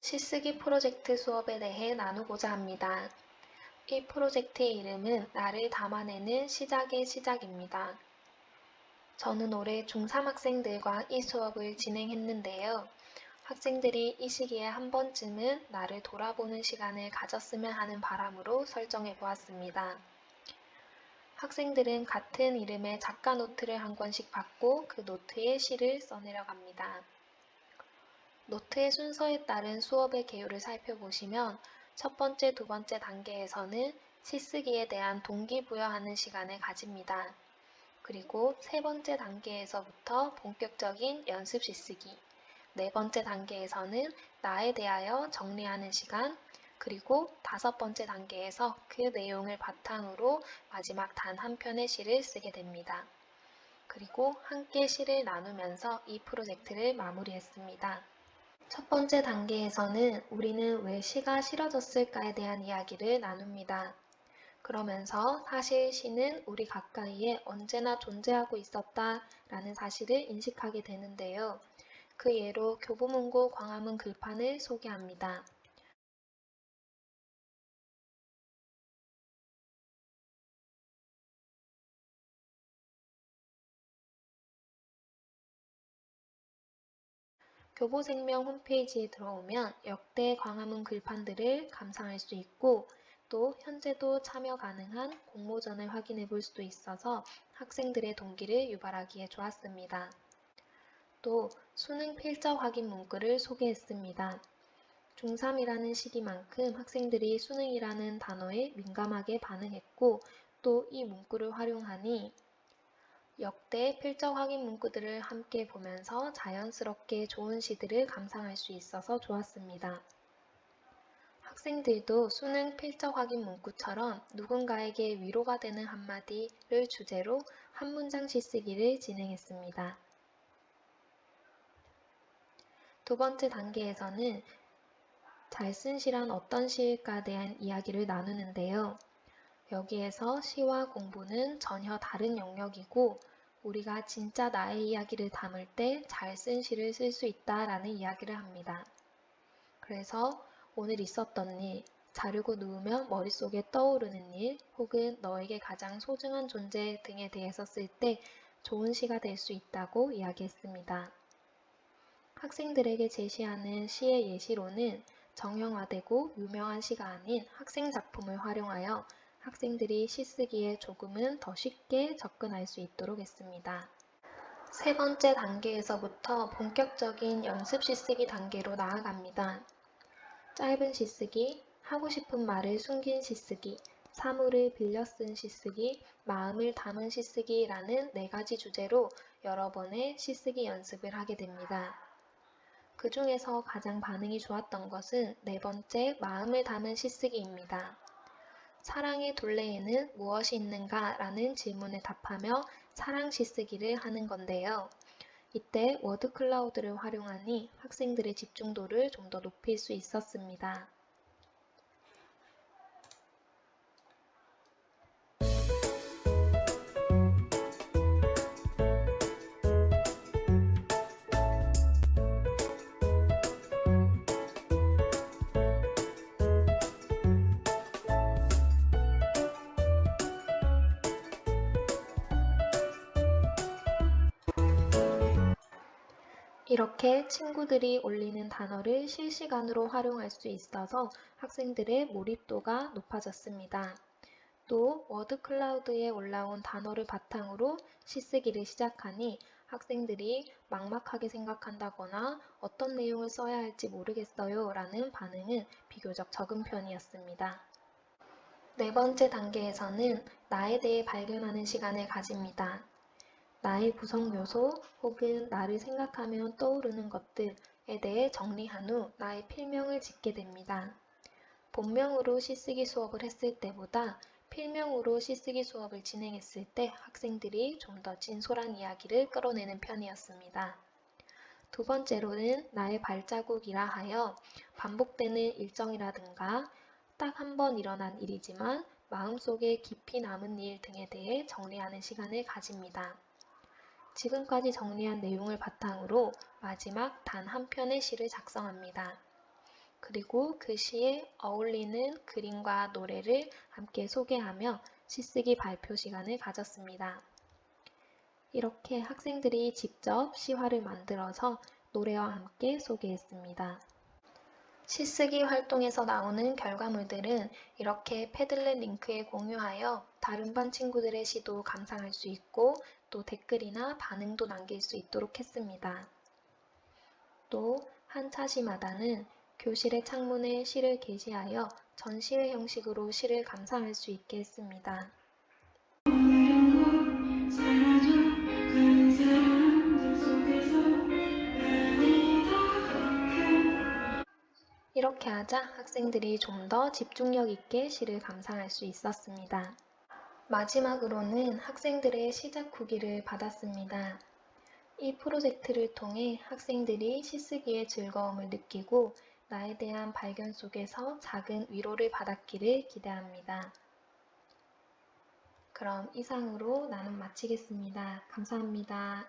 시쓰기 프로젝트 수업에 대해 나누고자 합니다. 이 프로젝트의 이름은 나를 담아내는 시작의 시작입니다. 저는 올해 중3 학생들과 이 수업을 진행했는데요. 학생들이 이 시기에 한 번쯤은 나를 돌아보는 시간을 가졌으면 하는 바람으로 설정해 보았습니다. 학생들은 같은 이름의 작가 노트를 한 권씩 받고 그 노트에 시를 써내려 갑니다. 노트의 순서에 따른 수업의 개요를 살펴보시면 첫 번째, 두 번째 단계에서는 시쓰기에 대한 동기부여하는 시간을 가집니다. 그리고 세 번째 단계에서부터 본격적인 연습 시쓰기, 네 번째 단계에서는 나에 대하여 정리하는 시간, 그리고 다섯 번째 단계에서 그 내용을 바탕으로 마지막 단 한 편의 시를 쓰게 됩니다. 그리고 함께 시를 나누면서 이 프로젝트를 마무리했습니다. 첫 번째 단계에서는 우리는 왜 시가 싫어졌을까에 대한 이야기를 나눕니다. 그러면서 사실 시는 우리 가까이에 언제나 존재하고 있었다라는 사실을 인식하게 되는데요. 그 예로 교보문고 광화문 글판을 소개합니다. 교보생명 홈페이지에 들어오면 역대 광화문 글판들을 감상할 수 있고 또 현재도 참여 가능한 공모전을 확인해 볼 수도 있어서 학생들의 동기를 유발하기에 좋았습니다. 또 수능 필적 확인 문구를 소개했습니다. 중3이라는 시기만큼 학생들이 수능이라는 단어에 민감하게 반응했고 또 이 문구를 활용하니 역대 필적 확인 문구들을 함께 보면서 자연스럽게 좋은 시들을 감상할 수 있어서 좋았습니다. 학생들도 수능 필적 확인 문구처럼 누군가에게 위로가 되는 한마디를 주제로 한 문장 시쓰기를 진행했습니다. 두 번째 단계에서는 잘 쓴 시란 어떤 시일까 대한 이야기를 나누는데요. 여기에서 시와 공부는 전혀 다른 영역이고 우리가 진짜 나의 이야기를 담을 때 잘 쓴 시를 쓸 수 있다라는 이야기를 합니다. 그래서 오늘 있었던 일, 자르고 누우면 머릿속에 떠오르는 일, 혹은 너에게 가장 소중한 존재 등에 대해서 쓸 때 좋은 시가 될 수 있다고 이야기했습니다. 학생들에게 제시하는 시의 예시로는 정형화되고 유명한 시가 아닌 학생 작품을 활용하여 학생들이 시쓰기에 조금은 더 쉽게 접근할 수 있도록 했습니다. 세 번째 단계에서부터 본격적인 연습 시쓰기 단계로 나아갑니다. 짧은 시쓰기, 하고 싶은 말을 숨긴 시쓰기, 사물을 빌려 쓴 시쓰기, 마음을 담은 시쓰기라는 네 가지 주제로 여러 번의 시쓰기 연습을 하게 됩니다. 그 중에서 가장 반응이 좋았던 것은 네 번째 마음을 담은 시쓰기입니다. 사랑의 둘레에는 무엇이 있는가? 라는 질문에 답하며 사랑 시 쓰기를 하는 건데요. 이때 워드 클라우드를 활용하니 학생들의 집중도를 좀 더 높일 수 있었습니다. 이렇게 친구들이 올리는 단어를 실시간으로 활용할 수 있어서 학생들의 몰입도가 높아졌습니다. 또 워드 클라우드에 올라온 단어를 바탕으로 시쓰기를 시작하니 학생들이 막막하게 생각한다거나 어떤 내용을 써야 할지 모르겠어요 라는 반응은 비교적 적은 편이었습니다. 네 번째 단계에서는 나에 대해 발견하는 시간을 가집니다. 나의 구성 요소 혹은 나를 생각하면 떠오르는 것들에 대해 정리한 후 나의 필명을 짓게 됩니다. 본명으로 시쓰기 수업을 했을 때보다 필명으로 시쓰기 수업을 진행했을 때 학생들이 좀 더 진솔한 이야기를 끌어내는 편이었습니다. 두 번째로는 나의 발자국이라 하여 반복되는 일정이라든가 딱 한 번 일어난 일이지만 마음속에 깊이 남은 일 등에 대해 정리하는 시간을 가집니다. 지금까지 정리한 내용을 바탕으로 마지막 단 한 편의 시를 작성합니다. 그리고 그 시에 어울리는 그림과 노래를 함께 소개하며 시쓰기 발표 시간을 가졌습니다. 이렇게 학생들이 직접 시화를 만들어서 노래와 함께 소개했습니다. 시쓰기 활동에서 나오는 결과물들은 이렇게 패들렛 링크에 공유하여 다른 반 친구들의 시도 감상할 수 있고 또 댓글이나 반응도 남길 수 있도록 했습니다. 또 한 차시마다는 교실의 창문에 시를 게시하여 전시회 형식으로 시를 감상할 수 있게 했습니다. 이렇게 하자 학생들이 좀 더 집중력 있게 시를 감상할 수 있었습니다. 마지막으로는 학생들의 시작 후기를 받았습니다. 이 프로젝트를 통해 학생들이 시쓰기의 즐거움을 느끼고 나에 대한 발견 속에서 작은 위로를 받았기를 기대합니다. 그럼 이상으로 나는 마치겠습니다. 감사합니다.